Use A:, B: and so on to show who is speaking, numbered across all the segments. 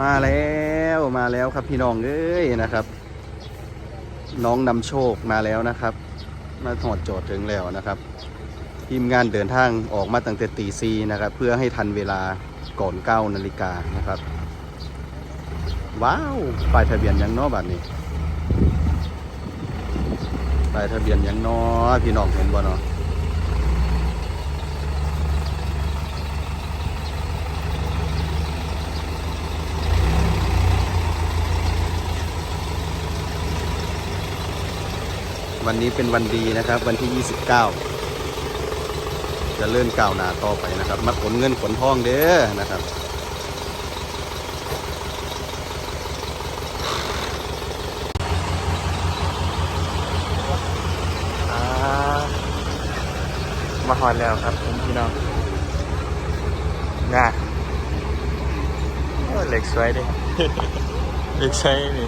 A: มาแล้วมาแล้วครับพี่น้องเอ้ยนะครับ น้องนำโชคมาแล้วนะครับ มาถอดโจทย์ถึงแล้วนะครับ ทีมงานเดินทางออกมาตั้งแต่ตีซีนะครับ เพื่อให้ทันเวลาก่อนเก้านาฬิกานะครับ ว้าวป้ายทะเบียนยังน้อบัดนี้ป้ายทะเบียนยังน้อพี่น้องเห็นบ่เนาะ วันนี้เป็นวันดีนะครับ วันที่ 29 จะเลื่อนก้าวนาต่อไปนะครับ มาขนเงินขนทองเด้อนะครับ
B: มาหอนแล้วครับผมพี่น้องน่าเหล็กสวยดิเหล็กสวย
A: นี่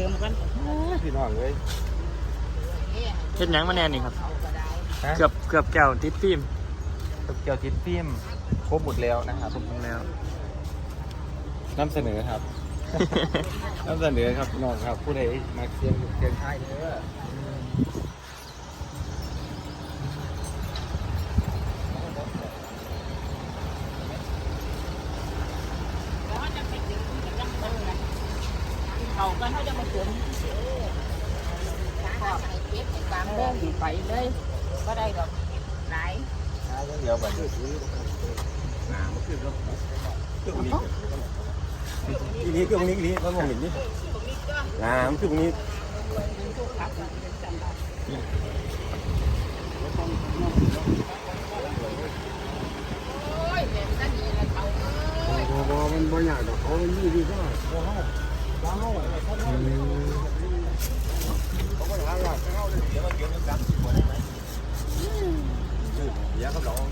C: ไปเจิมกัน
A: พี่น้องเลย
B: เฮ็ดหยังมาแน่นี่ครับ
C: เอาก็ได้
B: เกือบเกือบแก้วติดฟิล์ม
A: เกี่ยวจิตฟิล์มครบหมดแล้วนะครับ
B: ครบหมดแล้ว
A: นำเสนอครับ นำเสนอครับพี่น้องครับผู้ใดมาเชียงเชียงไทยเด้อ
C: แล้วเขาจะไปเจิมกันจังเด้อนะเขาก็เขาจะมาเจิมขอบให้ เก็บให้ตามเด้อไปเลยก็ได้ดอกหลาย
A: เดี๋ยวแบบนี้หนามันคือเรื่องเครื่องนี้อีนี้เครื่องนี้อีนี้มันมองเห็นนี่หนามันคือตรงนี้
C: โอ้ยแม่นนั่นนี่ละเขาเอ้ย
D: บ่มันบ่ยากดอกเขามันมีดีก็บ่เฮาบ่เฮาเขา เฮาเขาบ่หาหลักเขาเลยเดี๋ยวมันเกี่ยวกับกันบ่ได้ไหมเดี๋ยวเขาลอง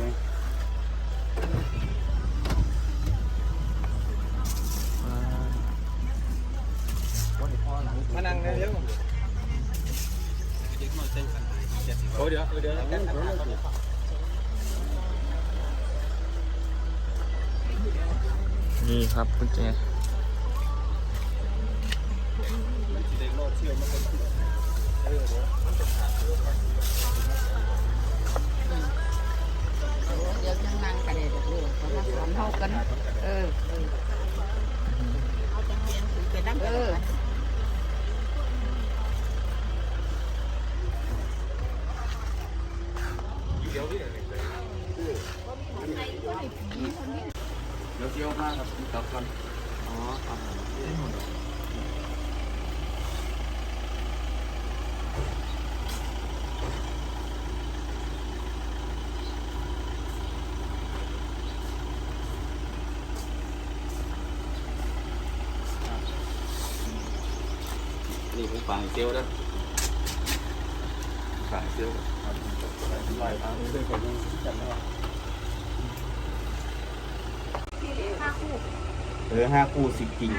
D: นี่
A: มานั่งเร็วโอ้เดี๋ยวเดี๋ยว
B: นี่ครับกุญแจ
C: เดี๋ยวจังนั่งกันเลยเดี๋ยวลูกเขามาสอนเฮากัน เออ เออเอาจังเรียนถือไปนั่งเออ
A: เดี๋ยวเที่ยวมากครับกลับก่อนอ๋อครับ ฝางเซลแล้วฝางเซลลอยเอาด้วยกันจำได้เออห้าคู่สิบกิ่ง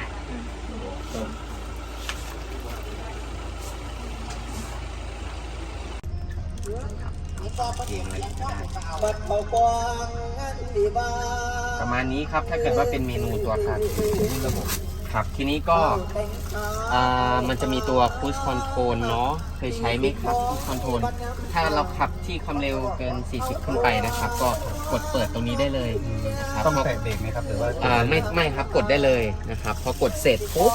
E: ประมาณนี้ครับถ้าเกิดว่าเป็นเมนูตัวคาร์ระบบ ครับ ทีนี้ก็อ่ามันจะมีตัว cruise control เนาะเคยใช้ไหมครับ cruise control ถ้าเราขับที่ความเร็วเกิน 40 ขึ้นไปนะครับ ก็กดเปิดตรงนี้ได้เลยนะครับ
A: ต้องแตะเบรกไหมครับหรือว่า
E: อ่าไม่ไม่ครับกดได้เลยนะครับ พอกดเสร็จปุ๊บ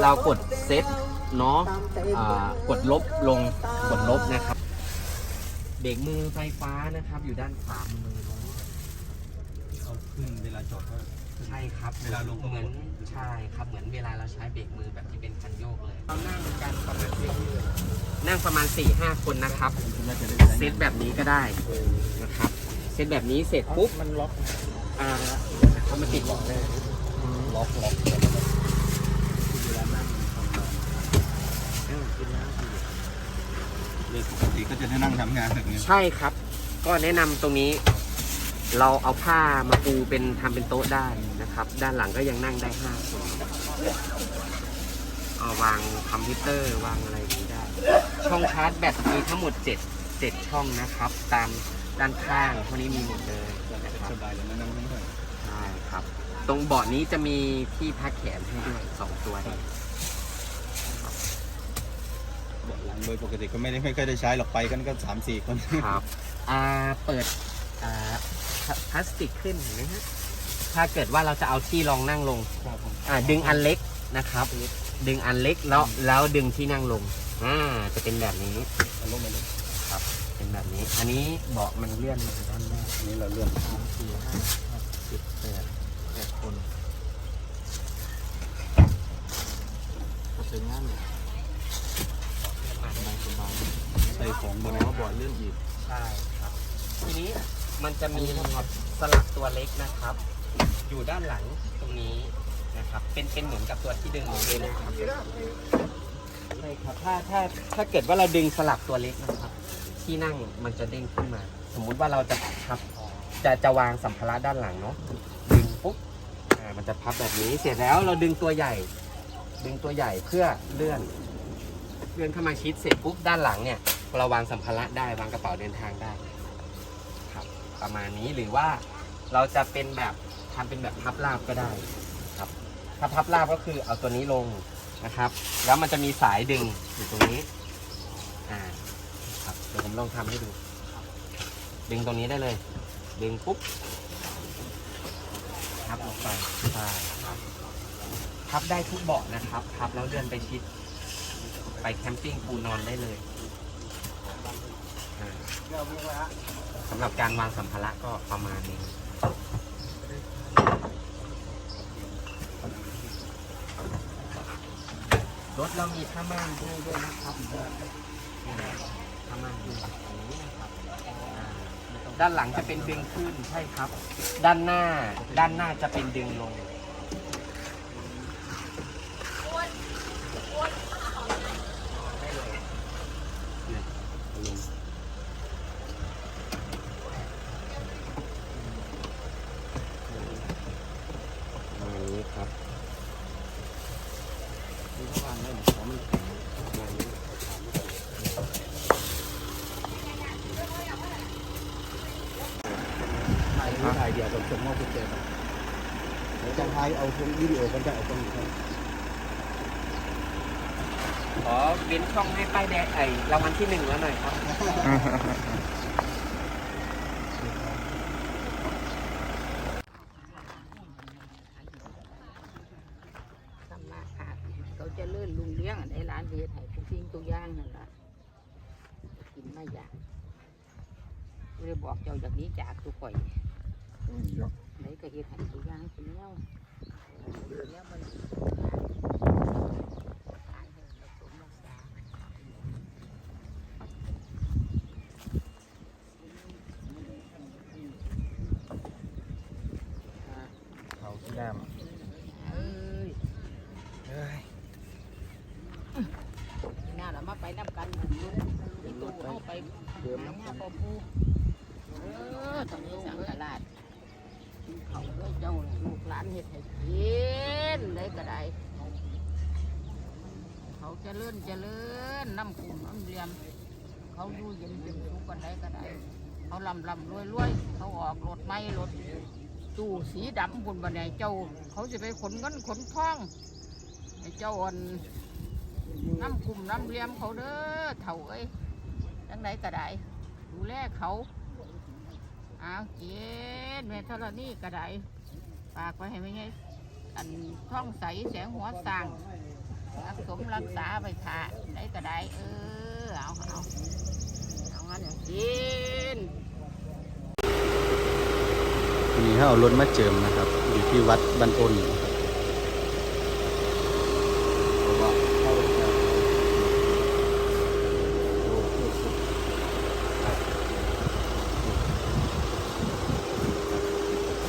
E: เรากดเซตเนาะอ่ากดลบลงกดลบนะครับ เบรกมือไฟฟ้านะครับ อยู่ด้านขวามือเนาะ
A: เอา ขึ้นเวลาจอดก็
E: ใช่ครับ
A: เวลาลงก็
E: เหมือนใช่ครับเหมือนเวลาเราใช้เบรกมือแบบที่เป็นคันโยกเลยเรานั่งกันประมาณนั่งประมาณ4ี่ห้าคนนะครับ
A: น่าจะได้
E: เซตแบบนี้ก็ได้นะครับเซตแบบนี้เสร็จปุ๊บ
D: มันล็อก
E: อ่าเขามาติดบอกได้
A: ล็อกล็อกโดยปกติก็จะได้นั่งทำงานแบบนี้
E: ใช่ครับ ก็แนะนำตรงนี้ เราเอาผ้ามาปูเป็นทำเป็นโต๊ะได้นะครับ ด้านหลังก็ยังนั่งได้ห้าคนเอาวางคอมพิวเตอร์วางอะไรอย่างนี้ได้ ช่องชาร์จแบตมีทั้งหมด7 7ช่องนะครับ ตามด้านข้างพวกนี้มีหมดเลยนะครับ
A: สบายเลยนะนั่งทั้งวัน
E: ใช่ครับ ตรงเบาะนี้จะมีที่พักแขนให้ด้วยสองตัวเอง
A: เบาะหลังโดยปกติก็ไม่ได้ไม่ค่อยได้ใช้หรอกไปกันก็สามสี่คน
E: ครับอ่าเปิดอ่า พลาพลาสติกขึ้นเห็นไหมฮะถ้าเกิดว่าเราจะเอาที่รองนั่งลง
A: ครับผม
E: อ่าดึงอันเล็กนะครับ ดึงอันเล็กแล้วแล้วดึงที่นั่งลงอ่าจะเป็นแบบนี้
A: เอาลงมาเลย
E: ครับ เป็นแบบนี้ อันนี้เบาะมันเลื่อนมาด้านหน้า
A: อันนี้เราเลื่อน
E: สามสี่ห้าหกเจ็ดแปดแปดคนก็ใช้งานเลยสบายสบาย
A: ใส่ของบนบอร์ดเลื่อนอีก
E: ใช่ครับทีนี้ มันจะมีสลักตัวเล็กนะครับ อยู่ด้านหลังตรงนี้นะครับ เป็นเป็นเหมือนกับตัวที่ดึงเลยนะครับใช่ครับถ้าถ้าถ้าเกิดว่าเราดึงสลักตัวเล็กนะครับ ที่นั่งมันจะเด้งขึ้นมา สมมุติว่าเราจะพับจะจะวางสัมภาระด้านหลังเนาะดึงปุ๊บอ่ามันจะพับแบบนี้เสร็จแล้วเราดึงตัวใหญ่ ดึงตัวใหญ่เพื่อเลื่อน เลื่อนเข้ามาชิดเสร็จปุ๊บด้านหลังเนี่ยเราวางสัมภาระได้วางกระเป๋าเดินทางได้ ประมาณนี้หรือว่าเราจะเป็นแบบทำเป็นแบบพับราบก็ได้ครับ ถ้าพับราบก็คือเอาตัวนี้ลงนะครับ แล้วมันจะมีสายดึงอยู่ตรงนี้อ่าครับเดี๋ยวผมลองทำให้ดู ดึงตรงนี้ได้เลย ดึงปุ๊บพับลงไปใช่ครับพับได้ทุกเบาะนะครับพับแล้วเลื่อนไปชิด ไปแคมปิ้งปูนอนได้เลย สำหรับการวางสัมภาระก็ประมาณนี้รถเรามีผ้าม่านให้ด้วยนะครับผ้าม่านด้วยอย่างนี้นะครับด้านหลังจะเป็นดึงขึ้นใช่ครับ ด้านหน้าด้านหน้าจะเป็นดึงลง ประมาณนี้ครับนี่ก็วางได้เหมือนกันมันแข็งประมาณนี้
A: ถ่ายถ่ายเดียวกับส่งมอบกุญแจไปเดี๋ยว จะถ่ายเอาช่วงวิดีโอกันจะเอาตรงนี้ครับ
E: ขอเว้นช่องให้ป้ายแดงไอ้รางวัลที่หนึ่งแล้วหน่อยครับ
C: ทำมาขาดเขาจะเลื่อนลุงเลี้ยงในร้านเฮ็ดให้ทุกสิ่งทุกอย่างนั่นล่ะกินไม่อยากเลยบอกเจ้าจากนี้จากทุกข่อยไหนก็เฮ็ ดให้ทุกอย่างเป็นแล้วแล้วมันขายให้เราสมรักษา
B: เขาที่น้
C: เอ้ยำ
B: เอ้ย
C: น้ไปนับกันที่ตู้เข้าไปหาหน้าพ่อปูเออตรงนี้สังตลาด กินเขาด้วเจ้าลูกหลานเห็ดให้กินได้ก็ได้เขาจะเลื่อนจะเลื่อนน้ำขุ่นน้ำเลียม เขาอยู่เย็นเป็นสุขกันได้ก็ได้เขาลำลำรวยรวยเขาออกรถไม่รถตู้สีดำบนบันไดเจ้า เขาจะไปขนเงินขนทองให้เจ้าอ่อนน้ำกลุ่มน้ำเลียมเขาเด้อเถ่าเอ้ยจังไดก็ได้ดูแลเขา เอาเกียนแม่ธรณีกระได้ฝากไว้ให้ไม่ไงอันท่องใสแสงหัวสั่งรักสมรักษาไปค่ะได้กระไดเออเอาเอาเอางั้นเจียกิน
A: มีให้เอารถมาเจิมนะครับ อยู่ที่วัดบ้านอนนะครับ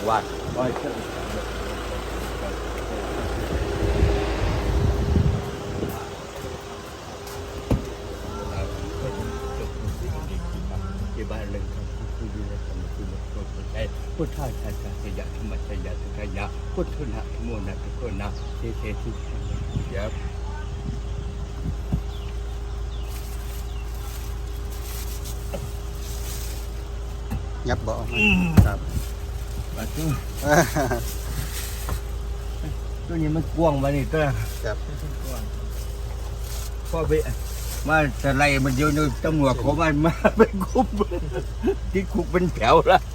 B: วัด
D: ที่บ้านเรื่องของผู้ดูแลธรรมคุณ พุทธาชาชาสยะธรรมชยะสุขยะพุทธุนะโมนะทุกนะเทเททุกคนยับ
A: ยับบาะครับ
D: มาตัวตัวนี้มันกว้างมานี่ตัว
A: ครับ
D: พ่อไปมาสไลด์มันเดียวนี่ตำรวจเขามันมาเป็นคุบที่คุกเป็นแถวละ
A: ค